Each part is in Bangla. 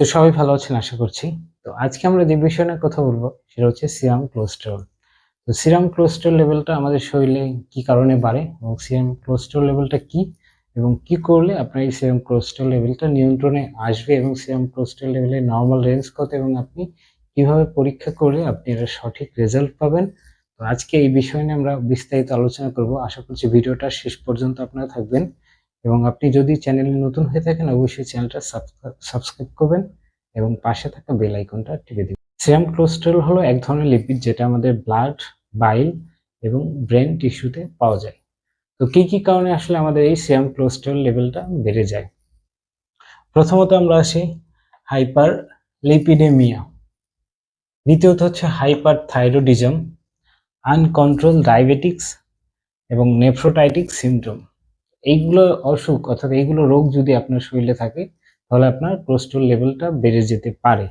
তো সবাই ভালো আছেন, আশা করছি। তো আজকে আমরা যে বিষয় নিয়ে কথা বলব, সেটা হচ্ছে সিরাম কোলেস্টেরল তো সিরাম কোলেস্টেরল লেভেলটা আমাদের শরীরে কি কারণে বাড়ে এবং সিরাম কোলেস্টেরল লেভেলটা কি এবং কি করলে আপনার এই সিরাম কোলেস্টেরল লেভেলটা নিয়ন্ত্রণে আসবে এবং সিরাম কোলেস্টেরল লেভেলের নর্মাল রেঞ্জ কত এবং আপনি কীভাবে পরীক্ষা করলে আপনি এর সঠিক রেজাল্ট পাবেন? তো আজকে এই বিষয় নিয়ে আমরা বিস্তারিত আলোচনা করব। আশা করছি ভিডিওটা শেষ পর্যন্ত আপনারা থাকবেন। এবং আপনি যদি চ্যানেলে নতুন হয়ে থাকেন, অবশ্যই চ্যানেলটা সাবস্ক্রাইব করবেন এবং পাশে থাকা বেল আইকনটা টিপে দিবেন। সিরাম কোলেস্টেরল হলো এক ধরনের লিপিড যেটা আমাদের ব্লাড বাইল এবং ব্রেন টিস্যুতে পাওয়া যায়। তো কি কি কারণে আসলে আমাদের এই সিরাম কোলেস্টেরল লেভেলটা বেড়ে যায়? প্রথমত আমরা আসি হাইপার লিপিডেমিয়া দ্বিতীয়ত হচ্ছে হাইপার থাইরয়েডিজম আনকন্ট্রোল ডায়াবেটিক্স এবং নেফ্রোটাইটিক সিমটম এইগুলো অসুখ অর্থাৎ এইগুলো রোগ যদি আপনার শরীরে থাকে, তাহলে আপনার কোলেস্ট্রল লেভেলটা বেড়ে যেতে পারে।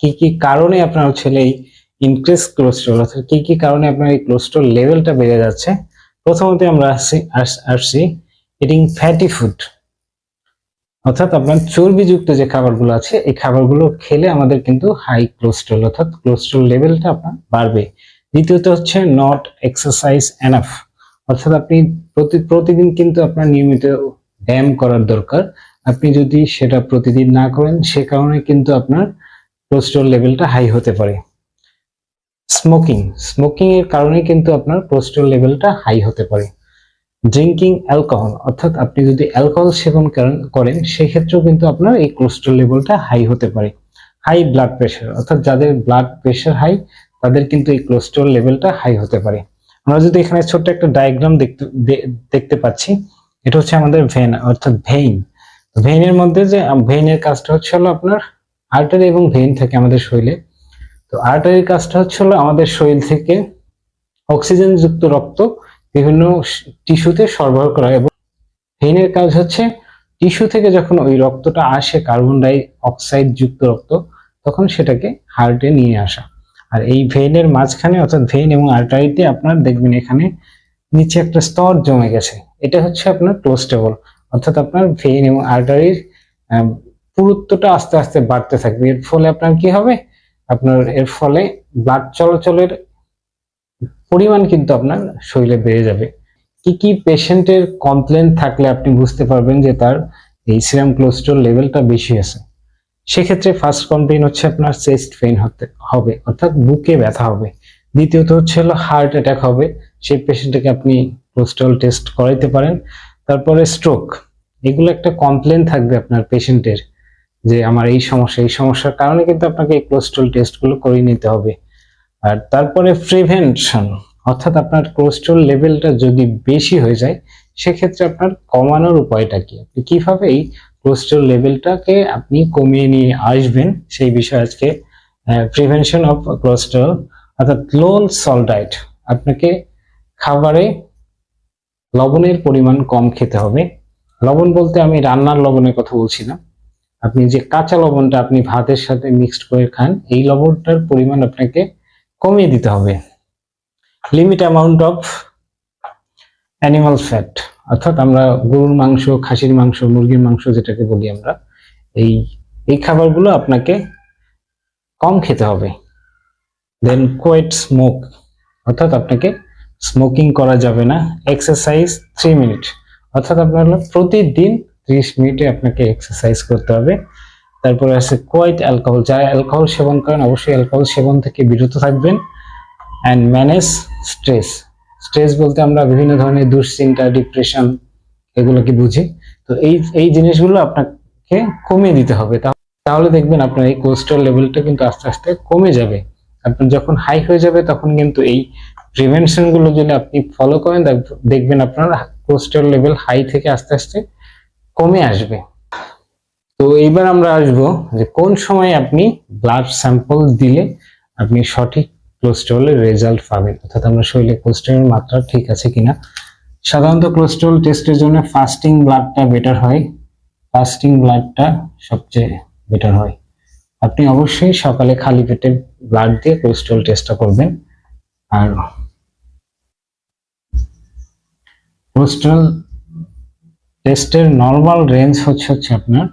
কি কি কারণে আপনার ছেলে এই ইনক্রিজ কোলেস্ট্রল অর্থাৎ কি কি কারণে আপনার এই কোলেস্ট্রল লেভেলটা বেড়ে যাচ্ছে? প্রথমত আমরা আসছি আসছি ইটিং ফ্যাটি ফুড অর্থাৎ আপনার চর্বিযুক্ত যে খাবারগুলো আছে, এই খাবারগুলো খেলে আমাদের কিন্তু হাই কোলেস্ট্রল অর্থাৎ কোলেস্ট্রল লেভেলটা আপনার বাড়বে। দ্বিতীয়ত হচ্ছে নট এক্সারসাইজ এনাফ অর্থাৎ আপনি প্রতি, প্রতিদিন কিন্তু আপনার নিয়মিত ব্যায়াম করার দরকার। আপনি যদি সেটা প্রতিদিন না করেন, সে কারণে কিন্তু আপনার কোলেস্ট্রল লেভেলটা হাই হতে পারে। স্মোকিং স্মোকিং এর কারণে কিন্তু আপনার কোলেস্ট্রল লেভেলটা হাই হতে পারে। ড্রিঙ্কিং অ্যালকোহল অর্থাৎ আপনি যদি অ্যালকোহল সেবন করেন সেক্ষেত্রেও কিন্তু আপনার এই কোলেস্ট্রল লেভেলটা হাই হতে পারে। হাই ব্লাড প্রেশার অর্থাৎ যাদের ব্লাড প্রেশার হাই তাদের কিন্তু এই কোলেস্ট্রল লেভেলটা হাই হতে পারে। আমরা যদি এখানে ছোট্ট একটা ডায়াগ্রাম দেখতে দেখতে পাচ্ছি, এটা হচ্ছে আমাদের ভেন অর্থাৎ ভেইন ভেইনের মধ্যে যে ভেইনের কাজটা হচ্ছে হলো আপনার আর্টারি এবং ভেইন থাকে আমাদের শরীরে। তো আর্টারির কাজটা হচ্ছে হলো আমাদের শরীর থেকে অক্সিজেন যুক্ত রক্ত বিভিন্ন টিস্যুতে সরবরাহ করা এবং ভেইনের কাজ হচ্ছে টিস্যু থেকে যখন ওই রক্তটা আসে কার্বন ডাই অক্সাইড যুক্ত রক্ত, তখন সেটাকে হার্টে নিয়ে আসা। আর এই ভেইনের মাঝখানে অর্থাৎ ভেইন এবং আর্টারিতে আপনার দেখবেন এখানে নিচে একটা স্তর জমে গেছে। এটা হচ্ছে আপনার ক্লোস্টেবল অর্থাৎ আপনার ভেইন এবং আর্টারির পুরুত্বটা আস্তে আস্তে বাড়তে থাকবে। এর ফলে আপনার কি হবে? আপনার এর ফলে ব্লাড চলাচলের পরিমাণ কিন্তু আপনার শরীরে বেড়ে যাবে। কি কি পেশেন্টের কমপ্লেন থাকলে আপনি বুঝতে পারবেন যে তার এই সিরাম কোলেস্ট্রল লেভেলটা বেশি আছে। সেক্ষেত্রে ফার্স্ট কমপ্লেন হচ্ছে আপনার চেস্ট পেইন হতে হবে, অর্থাৎ বুকে ব্যথা হবে। দ্বিতীয়ত হচ্ছে হলো হার্ট অ্যাটাক হবে, সেই পেশেন্টকে আপনি কোলেস্ট্রল টেস্ট করাইতে পারেন। তারপরে স্ট্রোক এগুলো একটা কমপ্লেন থাকবে আপনার পেশেন্টের যে আমার এই সমস্যা, এই সমস্যার কারণে কিন্তু আপনাকে এই কোলেস্ট্রল টেস্টগুলো করিয়ে নিতে হবে। আর তারপরে প্রিভেনশন অর্থাৎ আপনার কোলেস্ট্রল লেভেলটা যদি বেশি হয়ে যায়, সেক্ষেত্রে আপনার কমানোর উপায়টা কি? আপনি কীভাবে এই কোলেস্ট্রল লেভেলটাকে আপনি কমিয়ে নিয়ে আসবেন, সেই বিষয়ে আজকে প্রিভেনশন অফ কোলেস্ট্রল অর্থাৎ লো সল্ট ডায়েট আপনাকে খাবারে লবণের পরিমাণ কম খেতে হবে। লবণ বলতে আমি রান্নার লবণের কথা বলছি না। আপনি যে কাঁচা লবণটা আপনি ভাতের সাথে মিক্সড করে খান, এই লবণটার পরিমাণ আপনাকে কমিয়ে দিতে হবে। Limit amount of animal fat অর্থাৎ আমরা গরুর মাংস, খাসির মাংস, মুরগির মাংস যেটাকে বলি আমরা, এই এই খাবারগুলো আপনাকে কম খেতে হবে। দেন কোয়েট স্মোক অর্থাৎ আপনাকে স্মোকিং করা যাবে না। এক্সারসাইজ থ্রি মিনিট অর্থাৎ আপনার প্রতিদিন ত্রিশ মিনিটে আপনাকে এক্সারসাইজ করতে হবে। তারপরে আছে কোয়াইট অ্যালকোহল যারা অ্যালকোহল সেবন করেন, অবশ্যই অ্যালকোহল সেবন থেকে বিরত থাকবেন। অ্যান্ড ম্যানেজ স্ট্রেস স্ট্রেস বলতে আমরা বিভিন্ন ধরনের দুশ্চিন্তা ডিপ্রেশন এগুলোকে বুঝি। তো এই এই জিনিসগুলো আপনাকে কমিয়ে দিতে হবে। তাহলে দেখবেন আপনার এই কোলেস্ট্রল লেভেলটা কিন্তু আস্তে আস্তে কমে যাবে। আপনার যখন হাই হয়ে যাবে তখন কিন্তু এই প্রিভেনশনগুলো যদি আপনি ফলো করেন দেখবেন আপনার কোলেস্ট্রল লেভেল হাই থেকে আস্তে আস্তে কমে আসবে। তো এইবার আমরা আসব যে কোন সময় আপনি ব্লাড স্যাম্পল দিলে আপনি সঠিক কোলেস্ট্রলের রেজাল্ট পাবেন। অর্থাৎ আমরা শরীরে কোলেস্ট্রলের মাত্রা ঠিক আছে কিনা। সাধারণত কোলেস্ট্রল টেস্টের জন্য ফাস্টিং ব্লাডটা বেটার হয়। ফাস্টিং ব্লাডটা সবচেয়ে বেটার হয়। আপনি অবশ্যই সকালে খালি পেটে ব্লাড দিয়ে কোলেস্ট্রল টেস্টটা করবেন। আর কোলেস্ট্রল টেস্টের নর্মাল রেঞ্জ হচ্ছে হচ্ছে আপনার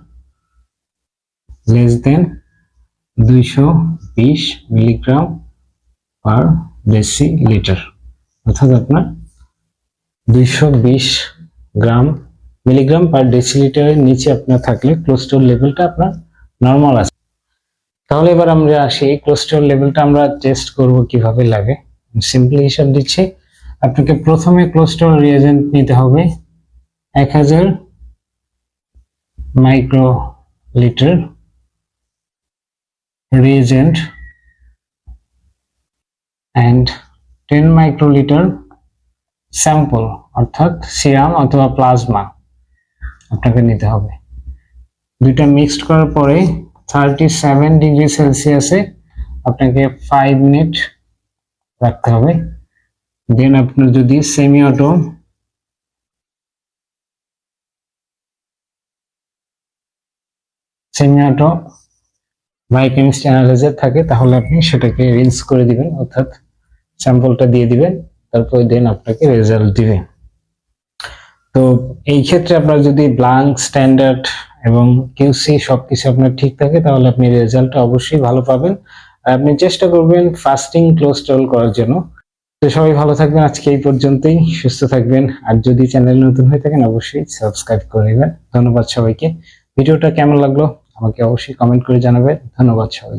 লেস দেন দুইশো বিশ মিলিগ্রাম পার ডেসি লিটার অর্থাৎ আপনার দুইশো বিশ গ্রাম, মিলিগ্রাম পার ডেসিলিটারের নিচে আপনার থাকলে কোলেস্ট্রল লেভেলটা আপনার নর্মাল আছে। তাহলে এবার আমরা আসি, এই কোলেস্ট্রল লেভেলটা আমরা টেস্ট করব কীভাবে লাগে। সিম্পলি হিসাব দিচ্ছি, আপনাকে প্রথমে কোলেস্ট্রল রিয়েজেন্ট নিতে হবে এক হাজার micro litre reagent and 10 microlitre sample অর্থাৎ সিরাম অথবা প্লাজমা আপনাকে নিতে হবে। দুইটা মিক্সড করার পরে থার্টি সেভেন ডিগ্রি সেলসিয়াসে আপনাকে ফাইভ মিনিট রাখতে হবে। দেন আপনার যদি semi auto semi auto biochemistry analyser থাকে, তাহলে আপনি সেটাকে রিন্স করে দিবেন, অর্থাৎ স্যাম্পলটা দিয়ে দিবেন তারপর দেন আপনাকে রেজাল্ট দিবে। তো এই ক্ষেত্রে আপনার যদি ব্লাঙ্ক স্ট্যান্ডার্ড এবং কিউসি সবকিছু আপনার ঠিক থাকে, তাহলে আপনি রেজাল্টটা অবশ্যই ভালো পাবেন। আর আপনি চেষ্টা করবেন ফাস্টিং কোলেস্ট্রল করার জন্য। তো সবাই ভালো থাকবেন, আজকে এই পর্যন্তই। সুস্থ থাকবেন। আর যদি চ্যানেল নতুন হয়ে থাকেন, অবশ্যই সাবস্ক্রাইব করে নেবেন। ধন্যবাদ সবাইকে। ভিডিওটা কেমন লাগল, আমাকে অবশ্যই কমেন্ট করে জানাবেন। ধন্যবাদ সবাই